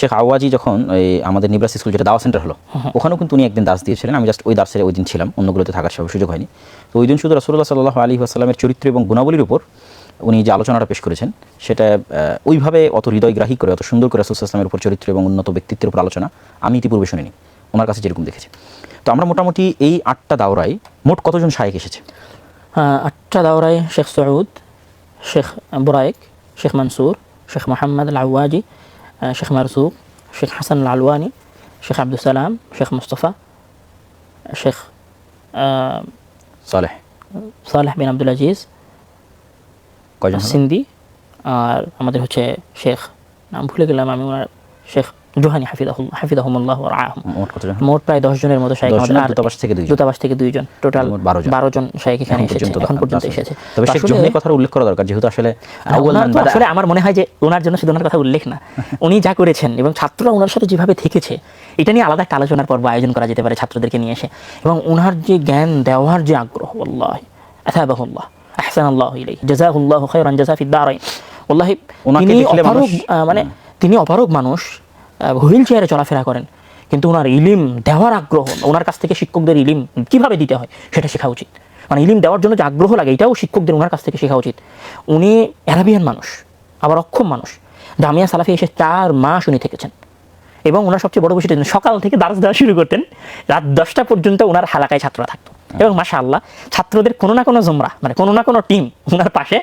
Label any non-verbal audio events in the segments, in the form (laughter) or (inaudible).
শেখ আওয়াজি যখন এই আমাদের নিবরাস স্কুল যেটা দাওয়া সেন্টার হলো ওখানেও কিন্তু উনি একদিন দাস দিয়েছিলেন। আমি জাস্ট ওই দাসের ওই দিন ছিলাম অন্যগুলোতে থাকার সব সুযোগ হয়নি। তো ওই দিন শুধু রসুল্লাহ সাল্লাহ আলী আসসালামের চরিত্র এবং গুণাবলীর উপর উনি যে আলোচনাটা পেশ করেছেন সেটা ওইভাবে অত হৃদয়গ্রাহী করে অত সুন্দর করে রসুল ইসলামের উপর চরিত্র এবং উন্নত ব্যক্তিত্বের উপর আলোচনা আমি ইতিপূর্বে শুনিনি। ওনার কাছে যেরকম দেখেছি। তো আমরা মোটামুটি এই আটটা দাওরায় মোট কতজন শায়েক এসেছে? আটটা দাওরায় শেখ সৌদ শেখ বুরাইক শেখ মনসুর শেখ মোহাম্মদ আল আওয়াজি আহ, শেখ মারসুক শেখ হাসান আল আলওয়ানি শেখ আব্দুল সালাম শেখ মুস্তফা শেখ আহ, সালেহ সালেহ বিন আব্দুল আজিজ কয়জন হলো? সিন্দি আর আমাদের হচ্ছে শেখ নাম ভুলে গেলাম আমি ওনার শেখ জোহানি হাফিদাহুল হাফিদাহুমুল্লাহ রাহম মোট কতজন? মোট প্রায় দশ জনের মতো 10 আমাদের। দূতাবাস থেকে দুইজন। দূতাবাস থেকে দুইজন। টোটাল 12 জন। শাহেক এখানে এসেছে এখন পর্যন্ত এসেছে। তবে শেখ জোহনির কথার উল্লেখ করা দরকার। যেহেতু আসলে আউয়াল মান বাদা- আসলে আমার মনে হয় যে ওনার জন্য শুধু ওনার কথা উল্লেখ না। (laughs) উনি যা করেছেন এবং ছাত্ররা ওনার সাথে যেভাবে থেকেছে এটা নিয়ে আলাদা একটা আলোচনার পর্ব আয়োজন করা যেতে পারে ছাত্রদেরকে নিয়ে এসে। এবং ওনার যে জ্ঞান দেওয়ার যে আগ্রহ আল্লাহ আথাবাহুল্লাহ আহসান আল্লাহ ইলাই জাজাহুল্লাহ খায়রান জাযা ফিদ দারাইন। ওয়াল্লাহি দেখলে অপারগ মানুষ- মানে তিনি অপারগ মানুষ হুইল চেয়ারে চলাফেরা করেন। কিন্তু ওনার ইলিম দেওয়ার আগ্রহ ওনার কাছ থেকে শিক্ষকদের ইলিম কীভাবে দিতে হয় সেটা শেখা উচিত। মানে ইলিম দেওয়ার জন্য যে আগ্রহ লাগে এটাও শিক্ষকদের ওনার কাছ থেকে শেখা উচিত। উনি অ্যারাবিয়ান মানুষ আবার অক্ষম মানুষ। জামিয়া সালাফি এসে চার মাস উনি থেকেছেন। এবং ওনার সবচেয়ে বড় বিষয়টা হচ্ছে সকাল থেকে দার্স দেওয়া শুরু করতেন রাত দশটা পর্যন্ত ওনার হালাকায় ছাত্ররা থাকতো। এবং মাসা আল্লাহ ছাত্রদের কোনো না কোনো জমরা মানে কোনো না কোনো টিম ওনার পাশে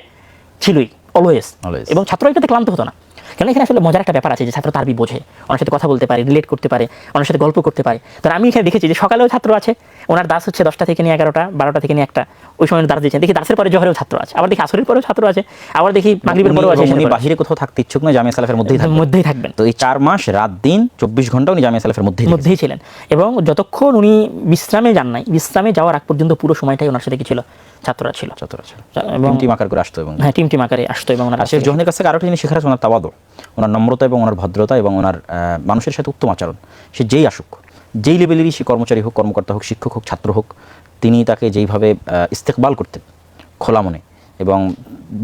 ছিলই অলওয়েজ. এবং ছাত্র এটাতে ক্লান্ত হতো না। কেন এখানে আসলে মজার একটা ব্যাপার আছে যে ছাত্র তারবি বোঝে। ওনার সাথে কথা বলতে পারে রিলেট করতে পারে ওনার সাথে গল্প করতে পারে। তো আমি এখানে দেখেছি যে সকালেও ছাত্র আছে ওনার দাস হচ্ছে দশটা থেকে নিয়ে এগারোটা বারোটা থেকে নিয়ে একটা ওই সময় দাস দিয়েছেন। দেখি দাসের পরে জহরেও ছাত্র আছে আবার দেখি আসরের পরেও ছাত্র আছে আবার দেখি মাগরিবের পরেও আছে উনি। বাহিরে কোথাও থাকতে ইচ্ছুক নয় জামিয়া সালাফের মধ্যেই থাকবেন। মধ্যেই থাকবেন। তো এই চার মাস রাত দিন চব্বিশ ঘণ্টা উনি জামিয়া সালাফের মধ্যেই মধ্যেই ছিলেন। এবং যতক্ষণ উনি বিশ্রামে যান নাই বিশ্রামে যাওয়ার আগ পর্যন্ত পুরো সময়টাই ওনার সাথে কি ছিল? ছাত্ররা ছিল। যতটা ছিল। এবং টিম আকার করে আসতো এবং হ্যাঁ টিম টিম আকারে আসতো এবং ওনার শেখ জোহনের কাছ আরও জিনিস শেখার ওনার তাবাদ। ওনার নম্রতা এবং ওনার ভদ্রতা এবং ওনার মানুষের সাথে উত্তম আচরণ। সে যেই আসুক যেই লেভেলেরই সে কর্মচারী হোক কর্মকর্তা হোক শিক্ষক হোক ছাত্র হোক তিনি তাকে যেইভাবে ইস্তেকবাল করতেন খোলা মনে এবং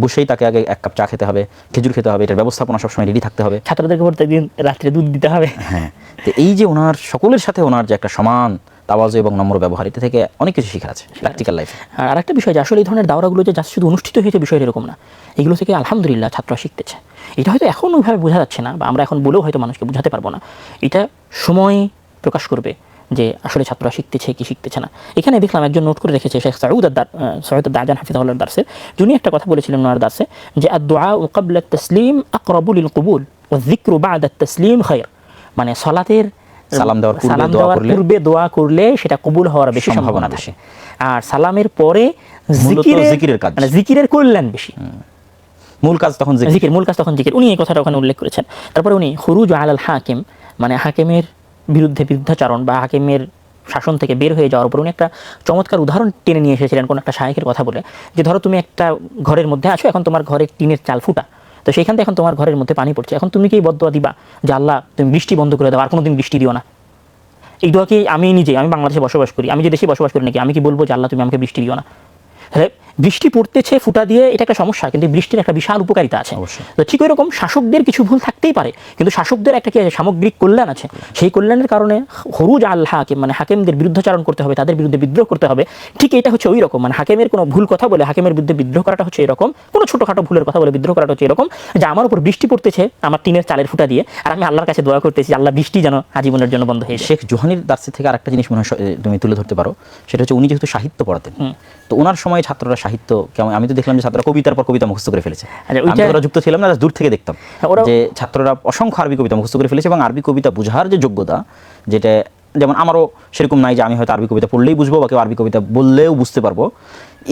বসেই তাকে আগে এক কাপ চা খেতে হবে খেজুর খেতে হবে এটার ব্যবস্থাপনা সবসময় রেডি থাকতে হবে। ছাত্রদেরকে প্রত্যেকদিন রাত্রে দুধ দিতে হবে। হ্যাঁ তো এই যে ওনার সকলের সাথে ওনার যে একটা সমান তাওয়াজু এবং নম্র ব্যবহার এটা থেকে অনেক কিছু শেখার আছে প্র্যাকটিক্যাল লাইফে আর আরেকটা বিষয় যে আসলে এই ধরনের দাওরাগুলো যে যা শুধু অনুষ্ঠিত হয়েছে বিষয়টা এরকম না এগুলো থেকে আলহামদুলিল্লাহ ছাত্ররা শিখতেছে। এটা হয়তো এখন ওইভাবে বোঝা যাচ্ছে না বা আমরা এখন বলেও হয়তো মানুষকে বোঝাতে পারব না। এটা সময় প্রকাশ করবে যে আসলে ছাত্ররা শিখতেছে কি শিখতেছে না। এখানে দেখলাম একজন নোট করে রেখেছে শেখ সাউদ আদার সৈয়দ দাজান হাফিজাউল্লাহ দার্সের যিনি একটা কথা বলেছিলেন ওনার দার্সে যে আদোয়া ও কাবল তসলিম আকরাবুল কবুল ও জিক্রু বাদ তসলিম খৈর মানে সলাতের সালাম দেওয়ার সালাম দোয়া দেওয়ার করলে- পূর্বে দোয়া করলে সেটা কবুল হওয়ার বেশি সম্ভাবনা। বেশি। আর সালামের পরে জিকিরের কাজ। মানে জিকিরের কল্যাণ বেশি। মূল কাজ তখন জিকির। মূল কাজ তখন জিকির। উনি এই কথাটা ওখানে উল্লেখ করেছেন। তারপরে উনি খুরুজ আলাল হাকিম মানে হাকিমের বিরুদ্ধে বিরুদ্ধাচরণ বা হাকিমের শাসন থেকে বের হয়ে যাওয়ার উপর উনি একটা চমৎকার উদাহরণ টেনে নিয়ে এসেছিলেন কোন একটা শাহেকের কথা বলে। যে ধরো তুমি একটা ঘরের মধ্যে আছো এখন তোমার ঘরে টিনের চাল ফুটা। তো সেখান থেকে এখন তোমার ঘরের মধ্যে পানি পড়ছে। এখন তুমি কি বদুয়া দিবা? যে আল্লাহ, তুমি বৃষ্টি বন্ধ করে দাও, আর কোনো কোনোদিন বৃষ্টি দিও না। এই দোয়া কি আমি নিজে, আমি বাংলাদেশে বসবাস করি, আমি যে দেশে বসবাস করি নাকি, আমি কি বলব যে আল্লাহ, তুমি আমাকে বৃষ্টি দিও না? তাহলে বৃষ্টি পড়তেছে ফুটা দিয়ে এটা একটা সমস্যা কিন্তু বৃষ্টির একটা বিশাল উপকারিতা আছে। তো ঠিক ওইরকম শাসকদের কিছু ভুল থাকতেই পারে কিন্তু শাসকদের একটা কি আছে, সামগ্রিক কল্যাণ আছে। সেই কল্যাণের কারণে হরুজ আল হাকিম মানে হাকিমদের বিরুদ্ধাচারণ করতে হবে তাদের বিরুদ্ধে বিদ্রোহ করতে হবে। ঠিক এটা হচ্ছে ওই রকম মানে হাকিমের কোনো ভুল কথা বলে হাকিমের বিরুদ্ধে বিদ্রোহ করাটা হচ্ছে এরকম কোনো ছোটোখাটো ভুলের কথা বলে বিদ্রোহ করাটা হচ্ছে এরকম যে আমার উপর বৃষ্টি পড়তেছে আমার টিনের চালের ফুটা দিয়ে। আর আমি আল্লাহর কাছে দোয়া করতেছি আল্লাহ বৃষ্টি যেন আজীবনের জন্য বন্ধ হয়ে শেখ জোহানির দার্সি থেকে আরেকটা জিনিস মনে হয় তুমি তুলে ধরতে পারো সেটা হচ্ছে উনি যেহেতু সাহিত্য পড়াতেন তো ওনার সময় ছাত্ররা সাহিত্য কেমন? আমি তো দেখলাম যে ছাত্ররা কবিতার পর কবিতা মুখস্থ করে ফেলেছে। আচ্ছা, আমি ওরা যুক্ত ছিলাম না দূর থেকে দেখতাম হ্যাঁ, যে ছাত্ররা অসংখ্য আরবি কবিতা মুখস্থ করে ফেলেছে এবং আরবি কবিতা বোঝার যে যোগ্যতা যেটা যেমন আমারও সেরকম নাই যে আমি হয়তো আরবি কবিতা পড়লেই বুঝব বা কেউ আরবি কবিতা বললেও বুঝতে পারব।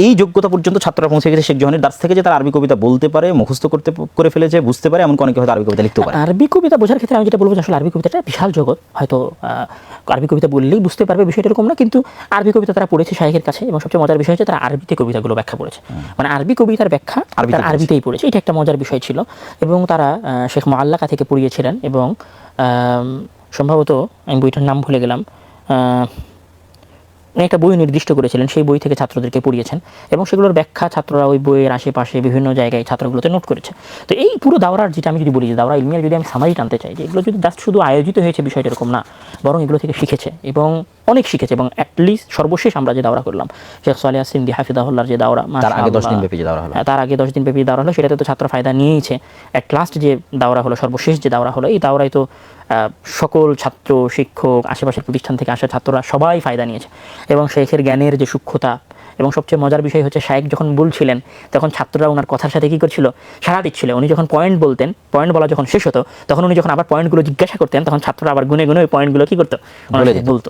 এই যোগ্যতা পর্যন্ত ছাত্ররা পৌঁছে গেছে শেখ জোহানের দার্স থেকে যে তারা আরবি কবিতা বলতে পারে মুখস্থ করতে করে ফেলেছে বুঝতে পারে এমন অনেকে হয়তো আরবি কবিতা লিখতে পারে। আরবি কবিতা বোঝার ক্ষেত্রে আমি যেটা বলব আসলে আরবি কবিতাটা বিশাল জগৎ। হয়তো আরবি কবিতা বললেই বুঝতে পারবে বিষয়টা এরকম না কিন্তু আরবি কবিতা তারা পড়েছে শাহেকের কাছে এবং সবচেয়ে মজার বিষয় হচ্ছে তারা আরবিতে কবিতাগুলো ব্যাখ্যা পড়েছে মানে আরবি কবিতার ব্যাখ্যা তারা আরবিতেই পড়েছে এটা একটা মজার বিষয় ছিল। এবং তারা শেখ মোয়াল্লাকা থেকে পড়িয়েছিলেন এবং সম্ভবত আমি বইটার নাম ভুলে গেলাম একটা বই নির্দিষ্ট করেছিলেন, সেই বই থেকে ছাত্রদেরকে পড়িয়েছেন এবং সেগুলোর ব্যাখ্যা ছাত্ররা ওই বইয়ের আশেপাশে বিভিন্ন জায়গায় ছাত্রগুলোতে নোট করেছে। তো এই পুরো দাওরার যেটা আমি যদি বলি যে দাওরা ইলমিয়ার যদি আমি সামারি টানতে চাই যে এগুলো যদি জাস্ট শুধু আয়োজিত হয়েছে বিষয়টা এরকম না, বরং এগুলো থেকে শিখেছে এবং অনেক শিখেছে এবং অ্যাটলিস্ট সর্বশেষ আমরা যে দাওরা করলাম শেখ সালে আসিম দি হাফিদাহুল্লার যে দাওরা তার আগে দশ দিন ব্যাপী যে দাওরা হলো। হ্যাঁ, তার আগে দশ দিন ব্যাপী দাওরা হলো সেটাতে তো ছাত্র ফায়দা নিয়েইছে। অ্যাট লাস্ট যে দাওরা হলো সর্বশেষ যে দাওরা হলো এই দাওরায় তো সকল ছাত্র শিক্ষক আশেপাশের প্রতিষ্ঠান থেকে আসা ছাত্ররা সবাই ফায়দা নিয়েছে। এবং শেখের জ্ঞানের যে সূক্ষ্মতা এবং সবচেয়ে মজার বিষয় হচ্ছে শায়েক যখন বলছিলেন তখন ছাত্ররা ওনার কথার সাথে কী করছিল? সাড়া দিচ্ছিল। উনি যখন পয়েন্ট বলতেন পয়েন্ট বলা যখন শেষ হতো তখন উনি যখন আবার পয়েন্টগুলো জিজ্ঞাসা করতেন তখন ছাত্ররা আবার গুনে গুনে ওই পয়েন্টগুলো কী করতো। বলতো।